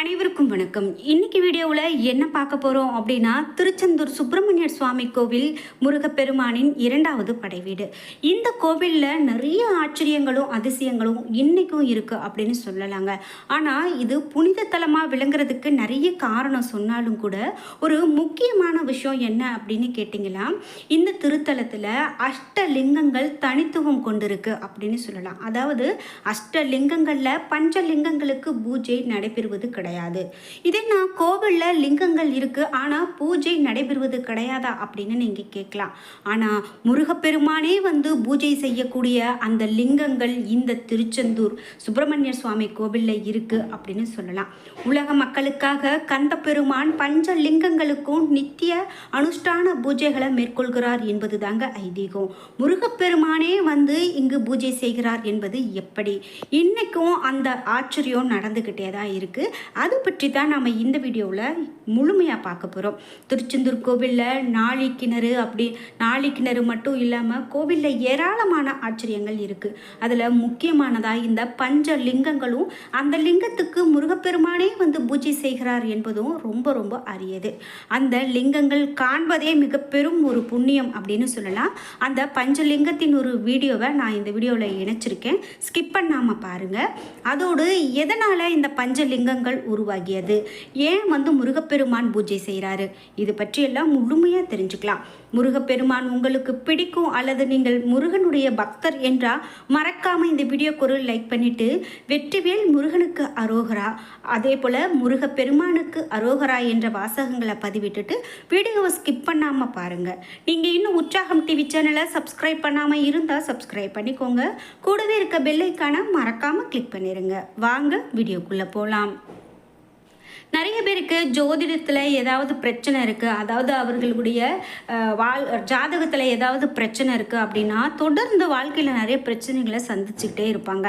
அனைவருக்கும் வணக்கம். இன்னைக்கு வீடியோவில் என்ன பார்க்க போகிறோம் அப்படின்னா திருச்செந்தூர் சுப்பிரமணியர் சுவாமி கோவில் முருகப்பெருமானின் இரண்டாவது படைவீடு இந்த கோவிலில் நிறைய ஆச்சரியங்களும் அதிசயங்களும் இன்றைக்கும் இருக்குது அப்படின்னு சொல்லலாங்க. ஆனால் இது புனித தலமாக விளங்குறதுக்கு நிறைய காரணம் சொன்னாலும் கூட ஒரு முக்கியமான விஷயம் என்ன அப்படின்னு கேட்டிங்களா இந்த திருத்தலத்தில் அஷ்டலிங்கங்கள் தனித்துவம் கொண்டிருக்கு அப்படின்னு சொல்லலாம். அதாவது அஷ்டலிங்கங்களில் பஞ்சலிங்கங்களுக்கு பூஜை நடைபெறுவது கிடையாது. இதே நான் கோவிலில் லிங்கங்கள் இருக்குது ஆனால் பூஜை நடைபெறுவது கிடையாதா? அப்படின்னு நீங்கள் கேட்கலாம். ஆனால் முருகப்பெருமானே வந்து பூஜை செய்யக்கூடிய அந்த லிங்கங்கள் இந்த திருச்செந்தூர் சுப்பிரமணிய சுவாமி கோவிலில் இருக்குது அப்படின்னு சொல்லலாம். உலக மக்களுக்காக கந்த பெருமான் பஞ்ச லிங்கங்களுக்கும் நித்திய அனுஷ்டான பூஜைகளை மேற்கொள்கிறார் என்பது தாங்க ஐதீகம். முருகப்பெருமானே வந்து இங்கு பூஜை செய்கிறார் என்பது எப்படி? இன்னைக்கும் அந்த ஆச்சரியம் நடந்துக்கிட்டே தான் இருக்குது அது பற்றி தான் நம்ம இந்த வீடியோவில் முழுமையாக பார்க்க போகிறோம் திருச்செந்தூர் கோவிலில் நாழி கிணறு அப்படி நாழி கிணறு மட்டும் இல்லாமல் கோவிலில் ஏராளமான ஆச்சரியங்கள் இருக்குது அதில் முக்கியமானதாக இந்த பஞ்ச லிங்கங்களும் அந்த லிங்கத்துக்கு முருகப்பெருமானே வந்து பூஜை செய்கிறார் என்பதும் ரொம்ப ரொம்ப அரியது. அந்த லிங்கங்கள் காண்பதே மிக பெரும் ஒரு புண்ணியம் அப்படின்னு சொல்லலாம். அந்த பஞ்சலிங்கத்தின் ஒரு வீடியோவை நான் இந்த வீடியோவில் இணைச்சிருக்கேன். ஸ்கிப் பண்ணாமல் பாருங்கள் அதோடு எதனால் இந்த பஞ்சலிங்கங்கள் உருவாகியது. ஏன் வந்து முருகப்பெருமான் பூஜை செய்கிறாரு இது பற்றியெல்லாம் முழுமையாக தெரிஞ்சுக்கலாம். முருகப்பெருமான் உங்களுக்கு பிடிக்கும் அல்லது நீங்கள் முருகனுடைய பக்தர் என்றால் மறக்காமல் இந்த வீடியோக்கு ஒரு லைக் பண்ணிவிட்டு வெற்றிவேல் முருகனுக்கு அரோகரா அதே போல் முருகப்பெருமானுக்கு அரோகரா என்ற வாசகங்களை பதிவிட்டுட்டு வீடியோவை ஸ்கிப் பண்ணாமல் பாருங்கள் நீங்கள் இன்னும் உற்சாகம் டிவி சேனலை சப்ஸ்கிரைப் பண்ணாமல் இருந்தால் சப்ஸ்கிரைப் பண்ணிக்கோங்க. கூடவே இருக்க பெல்லைக்கான மறக்காமல் கிளிக் பண்ணிடுங்க வாங்க வீடியோக்குள்ளே போகலாம் நிறைய பேருக்கு ஜோதிடத்தில் ஏதாவது பிரச்சனை இருக்குது அதாவது அவர்களுடைய வாழ் ஜாதகத்தில் ஏதாவது பிரச்சனை இருக்குது அப்படின்னா தொடர்ந்து வாழ்க்கையில் நிறைய பிரச்சனைகளை சந்திச்சுக்கிட்டே இருப்பாங்க.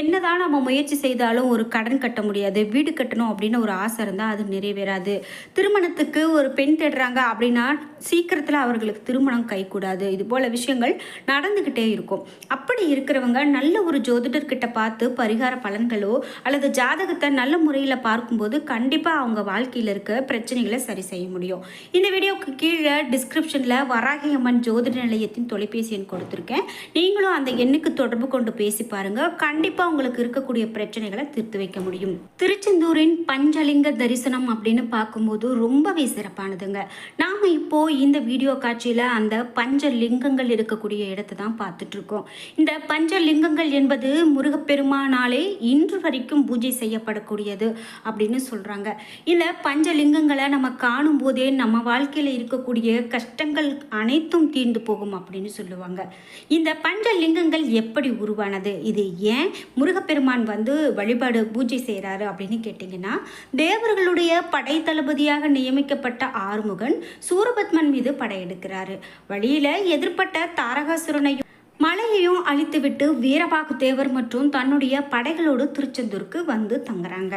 என்னதான் நம்ம முயற்சி செய்தாலும் ஒரு கடன் கட்ட முடியாது வீடு கட்டணும் அப்படின்னு ஒரு ஆசை இருந்தால் அது நிறைவேறாது. திருமணத்துக்கு ஒரு பெண் தேடுறாங்க அப்படின்னா சீக்கிரத்தில் அவர்களுக்கு திருமணம் கைக்கூடாது இது போல் விஷயங்கள் நடந்துக்கிட்டே இருக்கும். அப்படி இருக்கிறவங்க நல்ல ஒரு ஜோதிடர்கிட்ட பார்த்து பரிகார பலன்களோ அல்லது ஜாதகத்தை நல்ல முறையில் பார்க்கும்போது கண்டிப்பாக கண்டிப்பாக அவங்க வாழ்க்கையில் இருக்க பிரச்சனைகளை சரி செய்ய முடியும். இந்த வீடியோக்கு கீழே டிஸ்கிரிப்ஷனில் வராகி அம்மன் ஜோதிட நிலையத்தின் தொலைபேசி எண் கொடுத்துருக்கேன். நீங்களும் அந்த எண்ணுக்கு தொடர்பு கொண்டு பேசி பாருங்க. கண்டிப்பாக உங்களுக்கு இருக்கக்கூடிய பிரச்சனைகளை தீர்த்து வைக்க முடியும். திருச்செந்தூரின் பஞ்சலிங்க தரிசனம் அப்படின்னு பார்க்கும்போது ரொம்பவே சிறப்பானதுங்க. நாம் இப்போது இந்த வீடியோ காட்சியில் அந்த பஞ்சலிங்கங்கள் இருக்கக்கூடிய இடத்தை தான் பார்த்துட்ருக்கோம் இந்த பஞ்சலிங்கங்கள் என்பது முருகப்பெருமானாலே இன்று வரைக்கும் பூஜை செய்யப்படக்கூடியது அப்படின்னு சொல்கிறாங்க இந்த பஞ்சலிங்கங்களை நம்ம காணும் போதே நம்ம வாழ்க்கையில் இருக்கக்கூடிய கஷ்டங்கள் அனைத்தும் தீர்ந்து போகும் அப்படின்னு சொல்லுவாங்க. இந்த பஞ்சலிங்கங்கள் எப்படி உருவானது? இது ஏன் முருகப்பெருமான் வந்து வழிபாடு பூஜை செய்கிறாரு அப்படின்னு கேட்டிங்கன்னா தேவர்களுடைய படைத்தளபதியாக நியமிக்கப்பட்ட ஆறுமுகன் சூரபத்மன் மீது படையெடுக்கிறாரு வழியில் எதிர்ப்பட்ட தாரகாசுரனையும் மலையையும் அழித்துவிட்டு வீரபாகு தேவர் மற்றும் தன்னுடைய படைகளோடு திருச்செந்தூருக்கு வந்து தங்குறாங்க.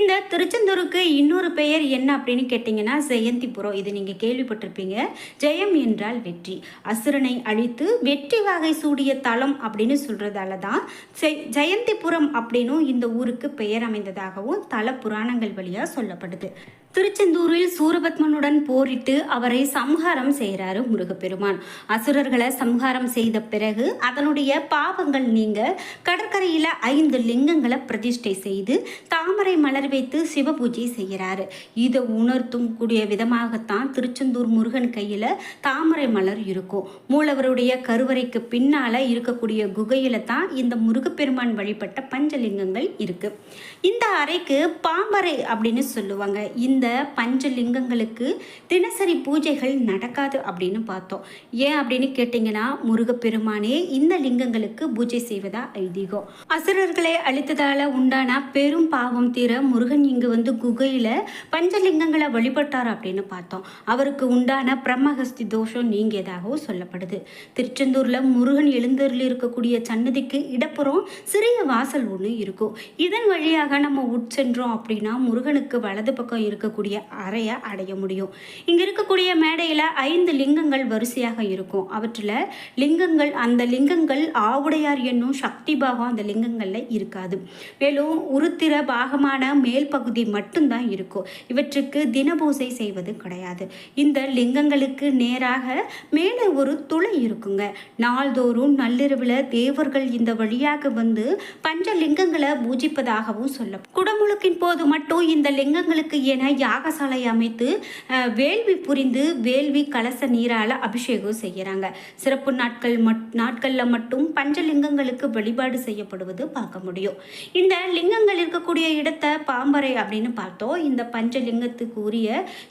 இந்த திருச்செந்தூருக்கு இன்னொரு பெயர் என்ன அப்படின்னு கேட்டிங்கன்னா ஜெயந்திபுரம் இது நீங்கள் கேள்விப்பட்டிருப்பீங்க. ஜெயம் என்றால் வெற்றி. அசுரனை அழித்து வெற்றி வகை சூடிய தலம் அப்படின்னு சொல்கிறதால தான் ஜெயந்திபுரம் அப்படின்னும் இந்த ஊருக்கு பெயர் அமைந்ததாகவும் தல புராணங்கள் வழியாக சொல்லப்படுது. திருச்செந்தூரில் சூரபத்மனுடன் போரிட்டு அவரை சம்ஹாரம் செய்கிறாரு முருகப்பெருமான். அசுரர்களை சம்ஹாரம் செய்த பிறகு அதனுடைய பாவங்கள் நீங்க கடற்கரையில் ஐந்து லிங்கங்களை பிரதிஷ்டை செய்து தாமரை மலர் வைத்து சிவபூஜை செய்கிறாரு. இதை உணர்த்தும் கூடிய விதமாகத்தான் திருச்செந்தூர் முருகன் கையில் தாமரை மலர் இருக்கும். மூலவருடைய கருவறைக்கு பின்னால் இருக்கக்கூடிய குகையில் தான் இந்த முருகப்பெருமான் வழிபட்ட பஞ்சலிங்கங்கள் இருக்கு. இந்த அறைக்கு பாம்பறை அப்படின்னு சொல்லுவாங்க. இந்த இந்த பஞ்சலிங்கங்களுக்கு தினசரி பூஜைகள் நடக்காது அப்படின்னு பார்த்தோம். ஏன் அப்படின்னு கேட்டிங்கன்னா முருகப்பெருமானே இந்த லிங்கங்களுக்கு பூஜை செய்வதா ஐதீகம் அசுரர்களை அழித்ததால உண்டான பெரும் பாவம் தீர முருகன் இங்கு வந்து குகையில் பஞ்சலிங்கங்களை வழிபட்டார் அப்படின்னு பார்த்தோம். அவருக்கு உண்டான பிரம்மஹஸ்தி தோஷம் நீங்கியதாகவும் சொல்லப்படுது. திருச்செந்தூரில் முருகன் எழுந்தருளி இருக்கக்கூடிய சன்னதிக்கு இடப்புறம் சிறிய வாசல் ஒன்று இருக்கும். இதன் வழியாக நம்ம உட்சென்றோம் அப்படின்னா முருகனுக்கு வலது பக்கம் இருக்கக்கூடிய அறையை அடைய முடியும். இங்கே இருக்கக்கூடிய மேடையில் ஐந்து லிங்கங்கள் வரிசையாக இருக்கும். அவற்றில் லிங்கங்கள் அந்த அந்த லிங்கங்கள் ஆவுடையார் என்னும் சக்தி பாகம் அந்த லிங்கங்களில் இருக்காது. மேலும் உருத்திர பாகமான மேல் பகுதி மட்டும்தான் இருக்கும். இவற்றுக்கு தினபூசை செய்வது கிடையாது. இந்த லிங்கங்களுக்கு நேராக மேலே ஒரு துளை இருக்குங்க. நாள்தோறும் நள்ளிரவில் தேவர்கள் இந்த வழியாக வந்து பஞ்ச லிங்கங்களை பூஜிப்பதாகவும் சொல்ல குடமுழுக்கின் போது மட்டும் இந்த லிங்கங்களுக்கு என யாகசாலை அமைத்து வேள்வி புரிந்து வேள்வி கலச நீரால் அபிஷேகம் செய்கிறாங்க சிறப்பு நாட்கள் மட் நாட்களில் மட்டும் பஞ்சலிங்கங்களுக்கு வழிபாடு செய்யப்படுவது பார்க்க முடியும். இந்த லிங்கங்கள் இருக்கக்கூடிய இடத்தை பாம்பரை அப்படின்னு பார்த்தோம். இந்த பஞ்சலிங்கத்துக்கு உரிய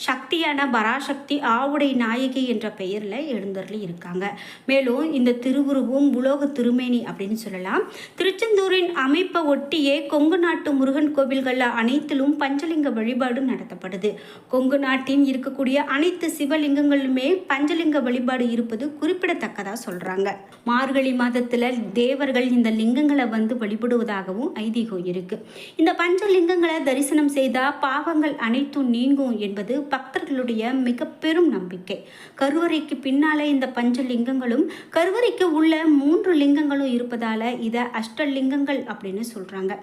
சக்தியான பராசக்தி ஆவுடை நாயகி என்ற பெயரில் எழுந்தருளி இருக்காங்க. மேலும் இந்த திருவுருவும் உலோக திருமேனி அப்படின்னு சொல்லலாம். திருச்செந்தூரின் அமைப்பை ஒட்டியே கொங்கு நாட்டு முருகன் கோவில்களில் அனைத்திலும் பஞ்சலிங்க வழிபாடு நடத்தப்படும் காணப்படுது கொங்கு நாட்டின் இருக்கக்கூடிய அனைத்து சிவலிங்கங்களுமே பஞ்சலிங்க வழிபாடு இருப்பது குறிப்பிடத்தக்கதா சொல்றாங்க. மார்கழி மாதத்துல தேவர்கள் இந்த லிங்கங்களை வந்து வழிபடுவதாகவும் ஐதீகம் இருக்கு. இந்த பஞ்சலிங்கங்களை தரிசனம் செய்தா பாவங்கள் அனைத்தும் நீங்கும் என்பது பக்தர்களுடைய மிக பெரும் நம்பிக்கை. கருவறைக்கு பின்னாலே இந்த பஞ்சலிங்கங்களும் கருவறைக்கு உள்ள மூன்று லிங்கங்களும் இருப்பதால இதை அஷ்டலிங்கங்கள் அப்படின்னு சொல்றாங்க.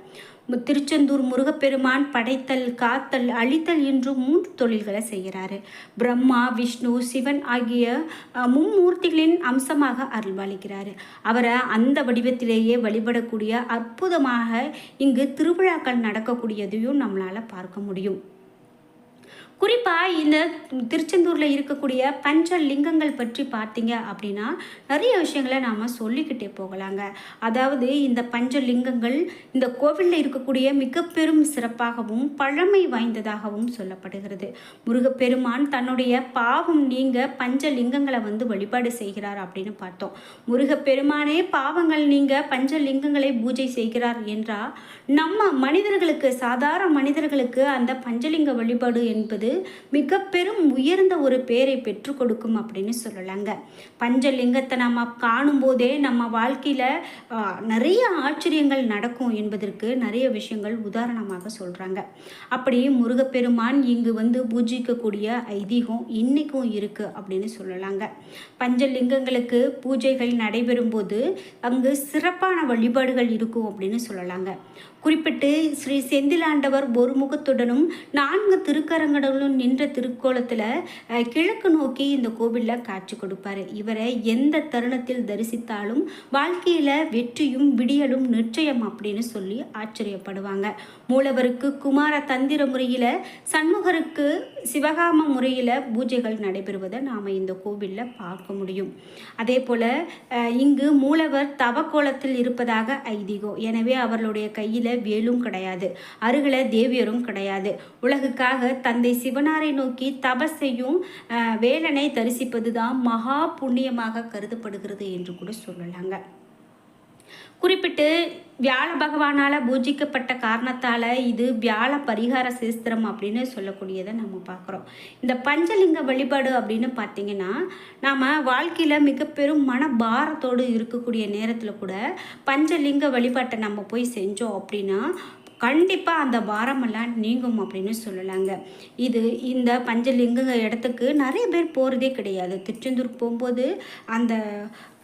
திருச்செந்தூர் முருகப்பெருமான் படைத்தல் காத்தல் அழித்தல் என்று மூன்று தொழில்களை செய்கிறாரு. பிரம்மா விஷ்ணு சிவன் ஆகிய மும்மூர்த்திகளின் அம்சமாக அருள்வாளிக்கிறாரு. அவரை அந்த வடிவத்திலேயே வழிபடக்கூடிய அற்புதமாக இங்கு திருவிழாக்கள் நடக்கக்கூடியதையும் நம்மளால் பார்க்க முடியும். குறிப்பாக இந்த திருச்செந்தூரில் இருக்கக்கூடிய பஞ்ச லிங்கங்கள் பற்றி பார்த்தீங்க அப்படின்னா நிறைய விஷயங்களை நாம் சொல்லிக்கிட்டே போகலாங்க. அதாவது இந்த பஞ்ச லிங்கங்கள் இந்த கோவிலில் இருக்கக்கூடிய மிக பெரும் சிறப்பாகவும் பழமை வாய்ந்ததாகவும் சொல்லப்படுகிறது. முருகப்பெருமான் தன்னுடைய பாவம் நீங்க பஞ்ச லிங்கங்களை வந்து வழிபாடு செய்கிறார் அப்படின்னு பார்த்தோம். முருகப்பெருமானே பாவங்கள் நீங்க பஞ்ச லிங்கங்களை பூஜை செய்கிறார் என்றால் நம்ம மனிதர்களுக்கு சாதாரண மனிதர்களுக்கு அந்த பஞ்சலிங்க வழிபாடு என்பது மிக பெரும் உயர்ந்த ஒரு பேரை பெற்று கொடுக்கும் அப்படின்னு சொல்லலாங்க. பஞ்சலிங்கத்தை நம்ம காணும்போதே நம்ம வாழ்க்கையில் நிறைய ஆச்சரியங்கள் நடக்கும் என்பதற்கு நிறைய விஷயங்கள் உதாரணமாக சொல்கிறாங்க அப்படி முருகப்பெருமான் இங்கு வந்து பூஜிக்கக்கூடிய ஐதீகம் இன்னைக்கும் இருக்குது அப்படின்னு சொல்லலாங்க. பஞ்சலிங்கங்களுக்கு பூஜைகள் நடைபெறும்போது அங்கு சிறப்பான வழிபாடுகள் இருக்கும் அப்படின்னு சொல்லலாங்க. குறிப்பிட்டு ஸ்ரீ செந்திலாண்டவர் ஒரு முகத்துடனும் நான்கு திருக்கரங்களுடன் நின்ற திருக்கோலத்தில் கிழக்கு நோக்கி இந்த கோவிலில் காட்சி கொடுப்பாரு. இவரை எந்த தருணத்தில் தரிசித்தாலும் வாழ்க்கையில் வெற்றியும் விடியலும் நிச்சயம் அப்படின்னு சொல்லி ஆச்சரியப்படுவாங்க. மூலவருக்கு குமார தந்திர முறையில் சண்முகருக்கு சிவகாம முறையில் பூஜைகள் நடைபெறுவதை நாம் இந்த கோவிலில் பார்க்க முடியும். அதே போல் இங்கு மூலவர் தவக்கோலத்தில் இருப்பதாக ஐதீகம். எனவே அவர்களுடைய கையில் வேலும் கிடையாது அருகில் தேவியரும் கிடையாது. உலகுக்காக தந்தை சிவனாரை நோக்கி தபஸ் செய்யும் வேலனை தரிசிப்பது தான் மகா புண்ணியமாக கருதப்படுகிறது என்று கூட சொல்லலாங்க. குறிப்பிட்டு வியாழ பகவானால் பூஜிக்கப்பட்ட காரணத்தால் இது வியாழ பரிகார சேஸ்திரம் அப்படின்னு சொல்லக்கூடியதை நம்ம பார்க்குறோம். இந்த பஞ்சலிங்க வழிபாடு அப்படின்னு பார்த்தீங்கன்னா நாம் வாழ்க்கையில் மிக பெரும் மன பாரத்தோடு இருக்கக்கூடிய நேரத்தில் கூட பஞ்சலிங்க வழிபாட்டை நம்ம போய் செஞ்சோம் அப்படின்னா கண்டிப்பாக அந்த பாரமெல்லாம் நீங்கும் அப்படின்னு சொல்லலாங்க. இது இந்த பஞ்சலிங்க இடத்துக்கு நிறைய பேர் போகிறதே கிடையாது. திருச்செந்தூருக்கு போகும்போது அந்த அந்த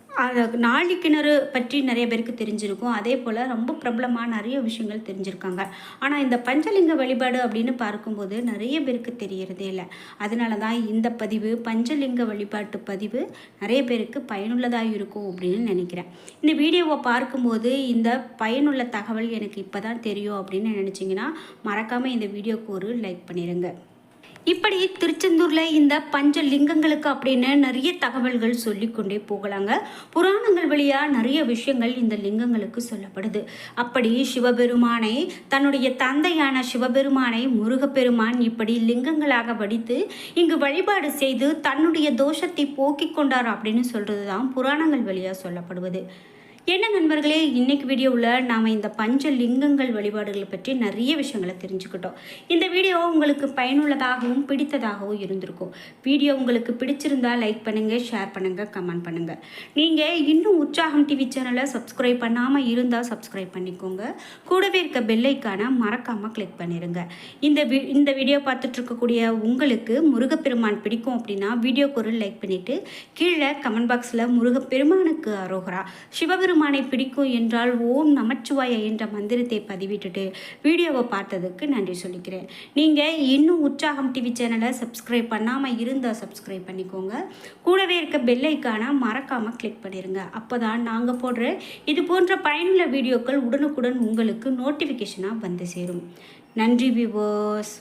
நாழி கிணறு பற்றி நிறைய பேருக்கு தெரிஞ்சிருக்கும். அதே போல் ரொம்ப பிரபலமாக நிறைய விஷயங்கள் தெரிஞ்சிருக்காங்க. ஆனால் இந்த பஞ்சலிங்க வழிபாடு அப்படின்னு பார்க்கும்போது நிறைய பேருக்கு தெரியறதே இல்லை. அதனால தான் இந்த பதிவு பஞ்சலிங்க வழிபாட்டு பதிவு நிறைய பேருக்கு பயனுள்ளதாக இருக்கும் அப்படின்னு நினைக்கிறேன். இந்த வீடியோவை பார்க்கும்போது இந்த பயனுள்ள தகவல் எனக்கு இப்போ தான் தெரியும் அப்படின்னு நினச்சிங்கன்னா மறக்காமல் இந்த வீடியோக்கு ஒரு லைக் பண்ணிடுங்க இப்படி திருச்செந்தூரில் இந்த பஞ்ச லிங்கங்களுக்கு அப்படின்னு நிறைய தகவல்கள் சொல்லிக்கொண்டே போகலாங்க. புராணங்கள் வழியாக நிறைய விஷயங்கள் இந்த லிங்கங்களுக்கு சொல்லப்படுது. அப்படி சிவபெருமானை தன்னுடைய தந்தையான சிவபெருமானை முருகப்பெருமான் இப்படி லிங்கங்களாக வடித்து இங்கு வழிபாடு செய்து தன்னுடைய தோஷத்தை போக்கிக் கொண்டார் அப்படின்னு சொல்கிறது தான் புராணங்கள் வழியாக சொல்லப்படுவது. என்ன நண்பர்களே இன்றைக்கு வீடியோவில் நாம் இந்த பஞ்ச லிங்கங்கள் வழிபாடுகளை பற்றி நிறைய விஷயங்களை தெரிஞ்சுக்கிட்டோம். இந்த வீடியோ உங்களுக்கு பயனுள்ளதாகவும் பிடித்ததாகவும் இருந்திருக்கும். வீடியோ உங்களுக்கு பிடிச்சிருந்தா லைக் பண்ணுங்கள் ஷேர் பண்ணுங்கள் கமெண்ட் பண்ணுங்கள் நீங்கள் இன்னும் உற்சாகம் டிவி சேனலை சப்ஸ்கிரைப் பண்ணாமல் இருந்தால் சப்ஸ்கிரைப் பண்ணிக்கோங்க. கூடவே இருக்க பெல்லைக்கான மறக்காமல் கிளிக் பண்ணிடுங்க இந்த வி இந்த வீடியோ பார்த்துட்ருக்கக்கூடிய உங்களுக்கு முருகப்பெருமான் பிடிக்கும் அப்படின்னா வீடியோக்கு ஒரு லைக் பண்ணிவிட்டு கீழே கமெண்ட் பாக்ஸில் முருகப்பெருமானுக்கு அரோகரா சிவபெருமானை பிடிக்கும் என்றால் ஓம் நமச்சிவாய என்ற மந்திரத்தை பதிவிட்டுட்டு வீடியோவை பார்த்ததுக்கு நன்றி சொல்லிக்கிறேன். நீங்கள் இன்னும் உற்சாகம் டிவி சேனலை சப்ஸ்கிரைப் பண்ணாமல் இருந்தால் சப்ஸ்கிரைப் பண்ணிக்கோங்க. கூடவே இருக்க பெல்லைக்கான மறக்காமல் கிளிக் பண்ணிடுங்க அப்போ தான் நாங்கள் போடுற இது போன்ற பயனுள்ள வீடியோக்கள் உடனுக்குடன் உங்களுக்கு நோட்டிஃபிகேஷனாக வந்து சேரும். நன்றி விவோஸ்